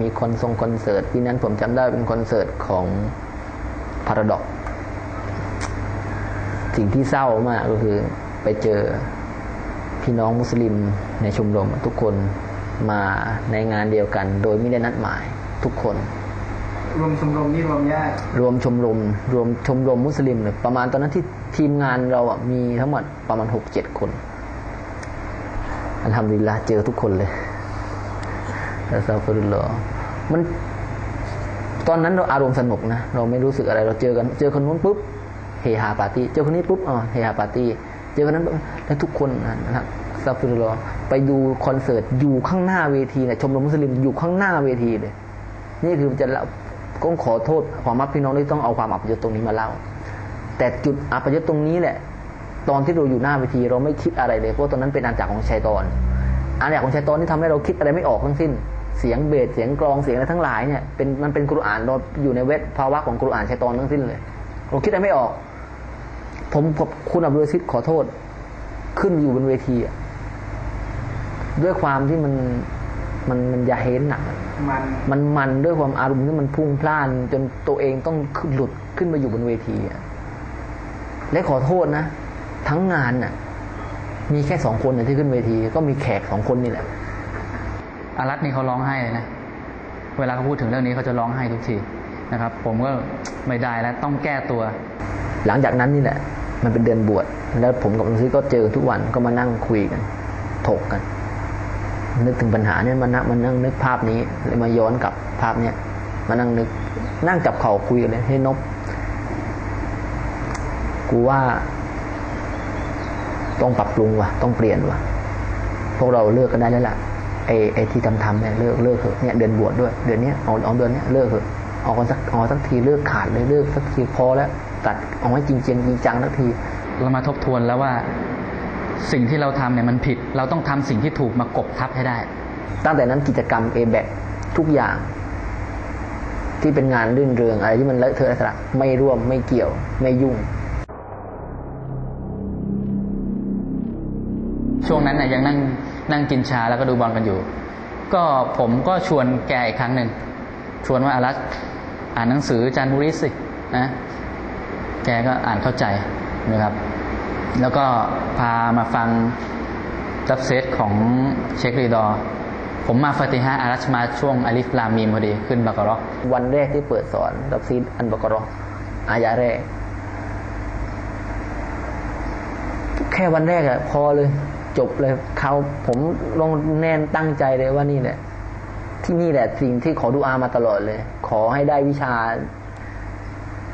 มีคอนทรงคอนเสิร์ตปีนั้นผมจำได้เป็นคอนเสิร์ตของพาราดอกสิ่งที่เศร้ามากก็คือไปเจอพี่น้องมุสลิมในชมรมทุกคนมาในงานเดียวกัน โดยไม่ได้นัดหมายทุกคน รวมชมรมนี่รวมญาติรวมชมรม รวมชมรมมุสลิมเนี่ยประมาณตอนนั้นที่ทีมงานเราอะมีทั้งหมดประมาณหกเจ็ดคนอันทำดีละเจอทุกคนเลย อัสซาฟุรุลลอมันตอนนั้นเราอารมณ์สนุกนะเราไม่รู้สึกอะไรเราเจอกัน เจอคนนู้นปุ๊บเฮฮาปาร์ตี้เจอคนนี้ปุ๊บอ๋อเฮฮาปาร์ตี้เจอคนนั้นแล้วทุกคนนะครับซาฟุรุลลอไปดูคอนเสิร์ตอยู่ข้างหน้าเวทีนี่ยชมรมมุสลิมอยู่ข้างหน้าเวทีเลยนี่คือจะเล่าก็ขอโทษความมักพี่น้องที่ต้องเอาความอับยศตรงนี้มาเล่า แต่จุดอับยศตรงนี้แหละ ตอนที่เราอยู่หน้าเวทีเราไม่คิดอะไรเลยเพราะตอนนั้นเป็นอาณาจักของชัยตอนอาณาจักของชัยตอนที่ทำให้เราคิดอะไรไม่ออกทั้งสิ้น เสียงเบสเสียงกลองเสียงอะไรทั้งหลายเนี่ยเป็นมันเป็นกุรอานเราอยู่ในเวทภาวะของกุรอานชัยตอนทั้งสิ้นเลยเราคิดอะไรไม่ออก ผมกับคุณอับดุลอาซิดขอโทษ ขึ้นอยู่บนเวทีอะด้วยความที่มันมันมันยาเฮนหนักอะมันมันมันด้วยความอารมณ์ที่มันพุ่งพล่าน จนตัวเองต้องขึ้นหลุดขึ้นมาอยู่บนเวทีอะและขอโทษนะ ทั้งงานน่ะ มีแค่สองคนน่ะที่ขึ้นเวที ก็มีแขกสองคนนี่แหละ อารัตนี่เขาร้องไห้นะเวลาเขาพูดถึงเรื่องนี้เขาจะร้องไห้ทุกทีนะครับ ผมก็ไม่ได้แล้วต้องแก้ตัว หลังจากนั้นนี่แหละ มันเป็นเดือนบวชแล้วผมกับลุงซีก็เจอทุกวันก็มานั่งคุยกันถกกัน นึกถึงปัญหาเนี่ยมานั่งมานั่งนึกภาพนี้เลยมาย้อนกลับภาพเนี้ยมานั่งนึกนั่งจับเข่าคุยกันเลยให้นบกูว่าต้องปรับปรุงว่ะ ต้องเปลี่ยนว่ะ พวกเราเลิกกันได้แล้วล่ะ ไอ้ไอ้ที่ทำทำเนี่ยเลิกเลิกเถอะเนี่ยเดือนบวชด้วย เดือนเนี้ยเอาเอาเดือนเนี้ยเลิกเถอะเอากันสักเอาสักทีเลิกขาดเลยเลิกสักทีพอแล้วตัดเอาไว้จริงจริงจริงจังสักที เรามาทบทวนแล้วว่าสิ่งที่เราทำเนี่ยมันผิด เราต้องทำสิ่งที่ถูกมากบทับให้ได้ ตั้งแต่นั้นกิจกรรม a b a c ทุกอย่าง ที่เป็นงานรื่นเริงอะไรที่มันเลอะเทอะอะไรไม่ร่วมไม่เกี่ยวไม่ยุ่ง ช่วงนั้นน่ะยังนั่ง นั่งกินชาแล้วก็ดูบอลกันอยู่ ก็ผมก็ชวนแกอีกครั้งหนึ่ง ชวนว่าอารัตอ่านหนังสือจานบุริสสินะ แกก็อ่านเข้าใจนะครับ แล้วก็พามาฟังจับเซตของเชครีดอผมมาฟาติฮะอารัชมาช่วงอาลิฟลามีมพอดีขึ้นบากรอวันแรกที่เปิดสอนดับซีดอันบกรออายาแรก แค่วันแรกอะพอเลย จบเลยเขาผมลงแน่นตั้งใจเลยว่านี่แหละ ที่นี่แหละสิ่งที่ขอดูอามาตลอดเลย ขอให้ได้วิชา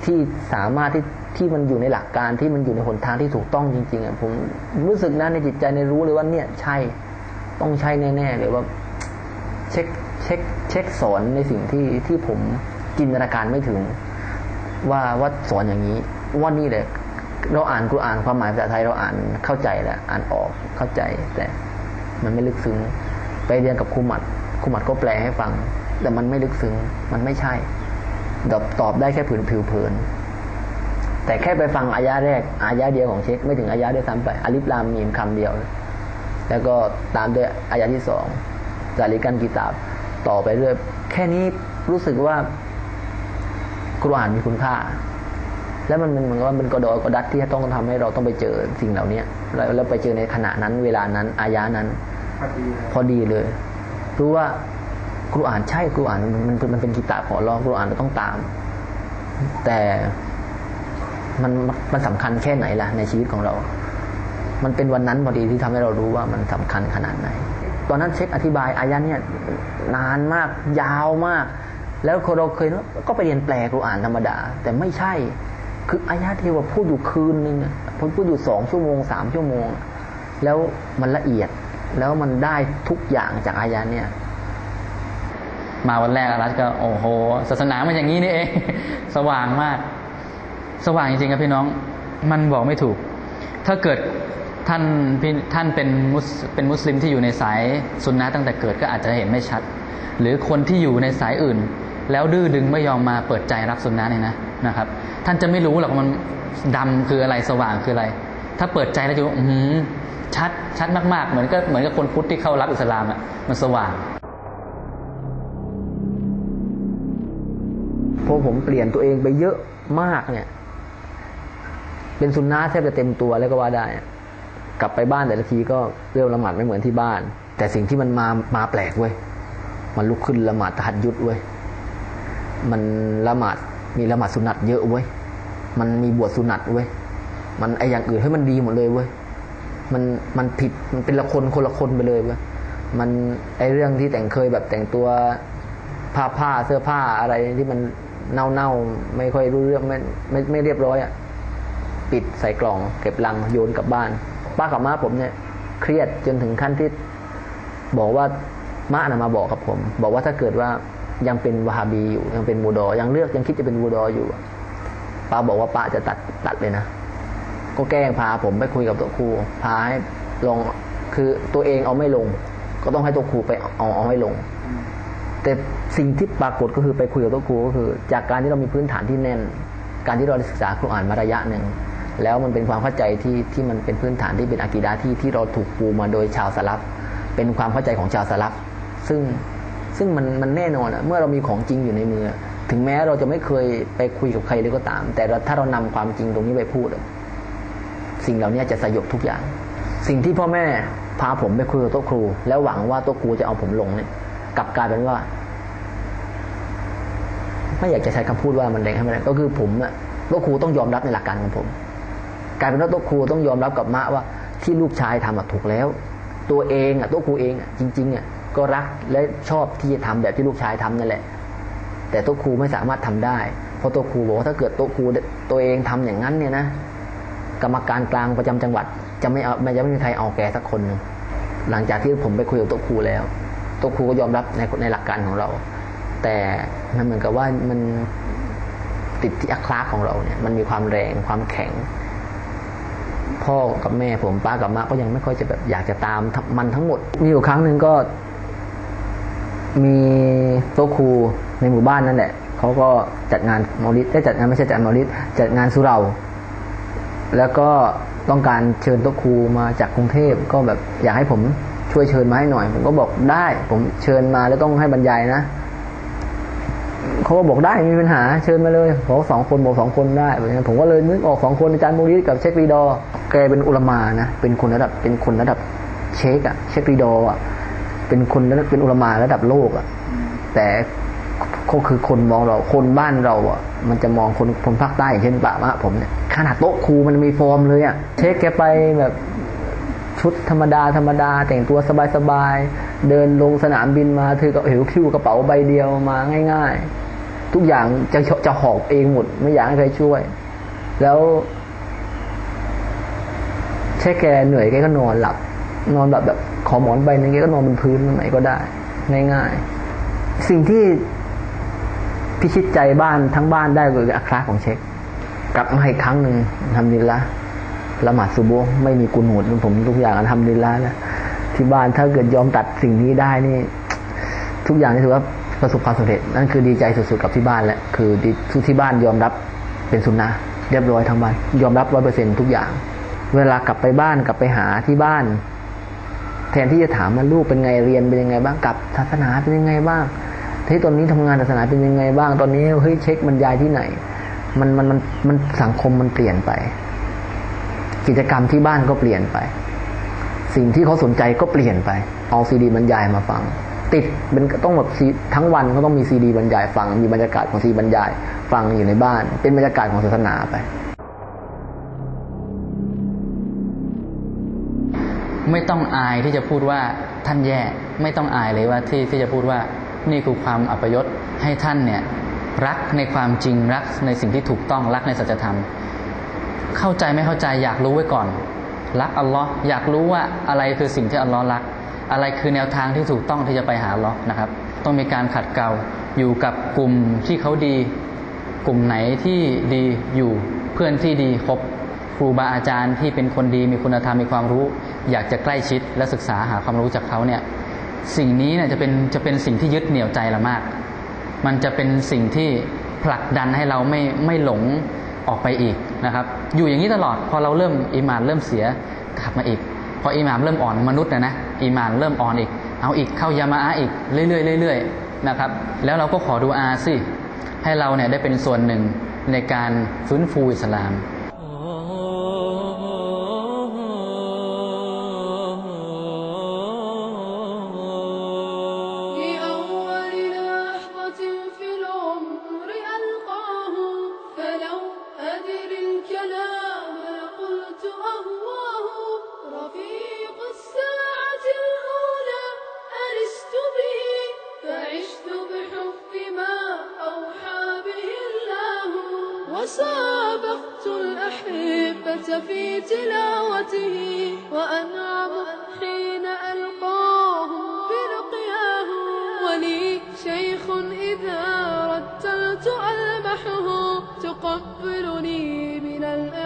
ที่สามารถที่ที่มันอยู่ในหลักการที่มันอยู่ในหนทางที่ถูกต้องจริงๆอะผมรู้สึกนะในจิตใจในรู้เลยว่าเนี่ยใช่ต้องใช่แน่ๆเลยว่า เช็คเช็คเช็คสอนในสิ่งที่ที่ผมจินตนาการไม่ถึง ว่าว่าสอนอย่างนี้ ว่านี่แหละ เราอ่านกุรอานความหมายภาษาไทยเราอ่านเข้าใจแหละอ่านออกเข้าใจ แต่มันไม่ลึกซึ้ง ไปเรียนกับครูหมัดครูหมัดก็แปลให้ฟัง แต่มันไม่ลึกซึ้ง มันไม่ใช่ตอบตอบได้แค่ผืนผิวเผิน แต่แค่ไปฟังอายะแรก อายะเดียวของเช็คไม่ถึงอายะด้วยซ้ำไปอาลิฟลามมีมคำเดียว แล้วก็ตามด้วยอายะที่สองจาริกันกีตาบต่อไปเรื่อยแค่นี้รู้สึกว่ากุรอานมีคุณค่า แล้วมันมันเหมือนกับว่าเป็นกระดอยกระดัดที่ต้องทำให้เราต้องไปเจอสิ่งเหล่านี้แล้วแล้วไปเจอในขณะนั้นเวลานั้นอายะนั้นพอดีเลยพอดีเลยรู้ว่ากุรอานใช่กุรอานมันมันมันเป็นกีตาของเรากุรอานเราต้องตาม แต่มันมันสำคัญแค่ไหนล่ะในชีวิตของเรา มันเป็นวันนั้นพอดีที่ทำให้เรารู้ว่ามันสำคัญขนาดไหน ตอนนั้นเช็คอธิบายอายะเนี่ยนานมากยาวมาก แล้วเราเคยก็ไปเรียนแปลกุรอานธรรมดา แต่ไม่ใช่ คืออายะที่ว่าพูดอยู่คืนนึงอะพูดอยู่สองชั่วโมงสามชั่วโมง แล้วมันละเอียด แล้วมันได้ทุกอย่างจากอายะเนี่ย มาวันแรกอารัตก็โอ้โห ศาสนามันอย่างนี้นี่เอง สว่างมาก สว่างจริงๆครับพี่น้อง มันบอกไม่ถูก ถ้าเกิดท่านพี่ท่านเป็นมุสเป็นมุสลิมที่อยู่ในสายซุนนะตั้งแต่เกิดก็อาจจะเห็นไม่ชัด หรือคนที่อยู่ในสายอื่น แล้วดื้อดึงไม่ยอมมาเปิดใจรับซุนนะเนี่ยนะนะครับ ท่านจะไม่รู้หรอกมันดำคืออะไรสว่างคืออะไร ถ้าเปิดใจแล้วจะอือหือชัดชัดมากๆ เหมือนก็เหมือนกับคนพุทธที่เข้ารับอิสลามอะมันสว่างเพราะผมเปลี่ยนตัวเองไปเยอะมากเนี่ย เป็นสุนนะแทบจะเต็มตัวแล้วก็ว่าได้ กลับไปบ้านแต่ละทีก็เริ่มละหมาดไม่เหมือนที่บ้าน แต่สิ่งที่มันมามาแปลกเว้ยมันลุกขึ้นละหมาดตะหัดยุดเว้ยมันละหมาด มีละหมาดสุนัตเยอะเว้ย มันมีบวชสุนัตเว้ย มันไออย่างอื่นให้มันดีหมดเลยเว้ย มันมันผิดมันเป็นละคนคนละคนไปเลยเว้ย มันไอเรื่องที่แต่งเคยแบบแต่งตัวผ้าผ้าเสื้อผ้าอะไรที่มันเน่าเน่าไม่ค่อยรู้เรื่องไม่ไม่ไม่เรียบร้อยอะ ปิดใส่กล่อง เก็บลังโยนกลับบ้าน ป้ากับม้าผมเนี่ย เครียดจนถึงขั้นที่บอกว่าม้านะมาบอกกับผม บอกว่าถ้าเกิดว่า ยังเป็นวาฮาบีอยู่ยังเป็นมูดอ ยังเลือกยังคิดจะเป็นมูดออยู่ป้าบอกว่าป้าจะตัดตัดเลยนะ ก็แกล้งพาผมไปคุยกับตัวครูพาให้ลงคือตัวเองเอาไม่ลง ก็ต้องให้ตัวครูไปเอาเอาให้ลง แต่สิ่งที่ปรากฏก็คือไปคุยกับตัวครูก็คือ จากการที่เรามีพื้นฐานที่แน่น การที่เราได้ศึกษาคุรอ่านมาระยะหนึ่งแล้วมันเป็นความเข้าใจที่ที่มันเป็นพื้นฐานที่เป็นอากีดาที่ที่เราถูกปูมาโดยชาวสลับเป็นความเข้าใจของชาวสลับซึ่ง ซึ่งมันมันแน่นอนอะเมื่อเรามีของจริงอยู่ในมือ ถึงแม้เราจะไม่เคยไปคุยกับใครเลยก็ตาม แต่ถ้าเรานำความจริงตรงนี้ไปพูด สิ่งเหล่านี้จะสยบทุกอย่าง สิ่งที่พ่อแม่พาผมไปคุยกับโต๊ะครู แล้วหวังว่าโต๊ะครูจะเอาผมลงเนี่ยกลับกลายเป็นว่า ไม่อยากจะใช้คำพูดว่ามันแรงให้มันแรงก็คือผมอะโต๊ะครูต้องยอมรับในหลักการของผมกลายเป็นว่าโต๊ะครูต้องยอมรับกับมะว่าที่ลูกชายทำอะถูกแล้ว ตัวเองอะโต๊ะครูเองอะจริงๆอะ ก็รักและชอบที่จะทำแบบที่ลูกชายทำนั่นแหละ แต่โตครูไม่สามารถทำได้ เพราะโตครูบอกว่าถ้าเกิดโตครูตัวเองทำอย่างนั้นเนี่ยนะกรรมการกลางประจำจังหวัด จะไม่เอาไม่จะไม่มีใครเอาแกสักคนหนึ่งหลังจากที่ผมไปคุยกับโตครูแล้วโตครูก็ยอมรับในในหลักการของเรา แต่มันเหมือนกับว่ามันติดที่อัคลาของเราเนี่ยมันมีความแรงความแข็ง พ่อกับแม่ผมป้ากับมะก็ยังไม่ค่อยจะแบบอยากจะตามมันทั้งหมด มีอยู่ครั้งหนึ่งก็ มีโต๊ะครูในหมู่บ้านนั่นแหละเขาก็จัดงานมอลิดได้จัดงานไม่ใช่จัดมอลิดจัดงานสุเราแล้วก็ต้องการเชิญโต๊ะครูมาจากกรุงเทพก็แบบอยากให้ผมช่วยเชิญมาให้หน่อย ผมก็บอกได้ ผมเชิญมาแล้วต้องให้บรรยายนะเขาก็บอกได้ไม่มีปัญหาเชิญมาเลยบอกสองคนบอกสองคนได้แบบนี้ผมก็เลยนึกออกสองคนอาจารย์มูริสกับเชครีดอแกเป็นอุลมานะเป็นคนระดับเป็นคนระดับเชคอะเชครีดออะ เป็นคนเป็นอุลมาระดับโลกอะแต่ก็คือคนมองเราคนบ้านเราอะ มันจะมองคนคนภาคใต้อย่างเช่นป่ามะผมเนี่ยขนาดโต๊ะครูมันมีฟอร์มเลยอะเช็คแกไปแบบชุดธรรมดาธรรมดา แต่งตัวสบายๆ เดินลงสนามบินมาถือกับหิวคิวกระเป๋าใบเดียวมาง่าย ๆ ทุกอย่างจะจะหอบเองหมด ไม่อยากให้ใครช่วย แล้วเช็คแกเหนื่อยแกก็นอนหลับ นอนแบบแบบ ขอหมอนใบนึงแกก็นอนบนพื้นตรงไหนก็ได้ ง่ายๆ สิ่งที่พิชิตใจบ้านทั้งบ้านได้คืออัคราของเช็ค กลับมาอีกครั้งหนึ่งทำดีละละหมาดซูโบไม่มีกุนหูดผมทุกอย่างทำดีละแล้วที่บ้านถ้าเกิดยอมตัดสิ่งนี้ได้นี่ ทุกอย่างนี่ถือว่าประสบความสำเร็จ นั่นคือดีใจสุดๆกับที่บ้านแหละคือทุกที่บ้านยอมรับเป็นสุนนะเรียบร้อยทั้งบ้านยอมรับร้อยเปอร์เซ็นทุกอย่าง เวลากลับไปบ้านกลับไปหาที่บ้าน แทนที่จะถามว่าลูกเป็นไงเรียนเป็นยังไงบ้างกับศาสนาเป็นยังไงบ้างที่ตอนนี้ทำงานศาสนาเป็นยังไงบ้าง ตอนนี้เฮ้ยเช็คบรรยายที่ไหน มันมันมันมันสังคมมันเปลี่ยนไป กิจกรรมที่บ้านก็เปลี่ยนไป สิ่งที่เขาสนใจก็เปลี่ยนไป เอาซีดีบรรยายมาฟัง ติดเป็นต้องแบบทั้งวันก็ต้องมีซีดีบรรยายฟัง มีบรรยากาศของซีบรรยาย ฟังอยู่ในบ้าน เป็นบรรยากาศของศาสนาไป ไม่ต้องอายที่จะพูดว่าท่านแย่ไม่ต้องอายเลยว่าที่ที่จะพูดว่านี่คือความอัปยศให้ท่านเนี่ยรักในความจริงรักในสิ่งที่ถูกต้องรักในสัจธรรม เข้าใจไม่เข้าใจอยากรู้ไว้ก่อน รักอัลลอฮ์อยากรู้ว่าอะไรคือสิ่งที่อัลลอฮ์รัก อะไรคือแนวทางที่ถูกต้องที่จะไปหาอัลลอฮ์นะครับ ต้องมีการขัดเกลาอยู่กับกลุ่มที่เขาดี กลุ่มไหนที่ดีอยู่เพื่อนที่ดีคบครูบาอาจารย์ที่เป็นคนดีมีคุณธรรมมีความรู้ อยากจะใกล้ชิดและศึกษาหาความรู้จากเขาเนี่ยสิ่งนี้เนี่ยจะเป็นจะเป็นสิ่งที่ยึดเหนี่ยวใจเรามาก มันจะเป็นสิ่งที่ผลักดันให้เราไม่ไม่หลงออกไปอีกนะครับ อยู่อย่างนี้ตลอดพอเราเริ่มอิมานเริ่มเสียกลับมาอีก พออิมานเริ่มอ่อนมนุษย์นะนะอิมานเริ่มอ่อนอีก เอาอีกเข้ายามาอาอีกเรื่อยๆเรื่อยๆนะครับ แล้วเราก็ขอดูอาสิให้เราเนี่ยได้เป็นส่วนหนึ่งในการฟื้นฟูอิสลาม سابقت الأحبة في تلاوته وأنعم حين ألقاهم بلقياه ولي شيخ إذا رتلت ألمحه تقبلني من الأرض